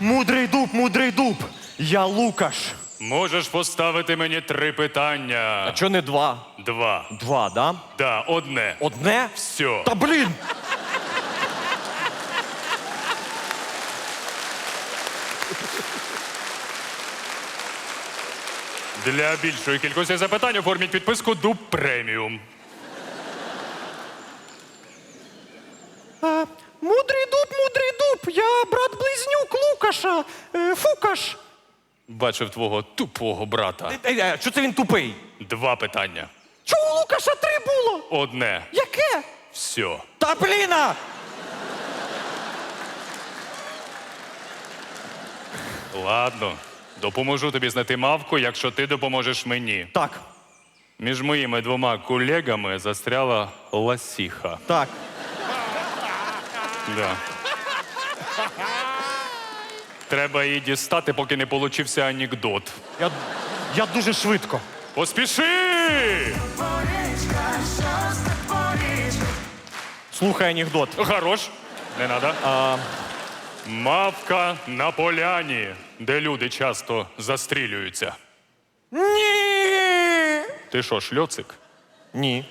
Мудрий дуб, мудрий дуб. Я Лукаш. Можеш поставити мені три питання. А Чо не два? Два. Два, да? Да, одне. Одне? Все. Та блін! Для більшої кількості запитань оформіть підписку Дуб преміум. Мудрий дуб, мудрий дуб. Я брат-близнюк Лукаша. Е, Фукаш. Бачив твого тупого брата. Е, е, Що це він тупий? Два питання. Чого у Лукаша три було? Одне. Яке? Все. Та бліна! Ладно. Допоможу тобі знайти мавку, якщо ти допоможеш мені. Так, Між моїми двома колегами застряла ласіха. так. Да. Треба її дістати, поки не получився анекдот. Я, я дуже швидко. Поспіши! Слухай анекдот. Хорош. Не надо. А, Мавка на поляні, де люди часто застрілюються. ні! Ти що, шльоцик? Ні.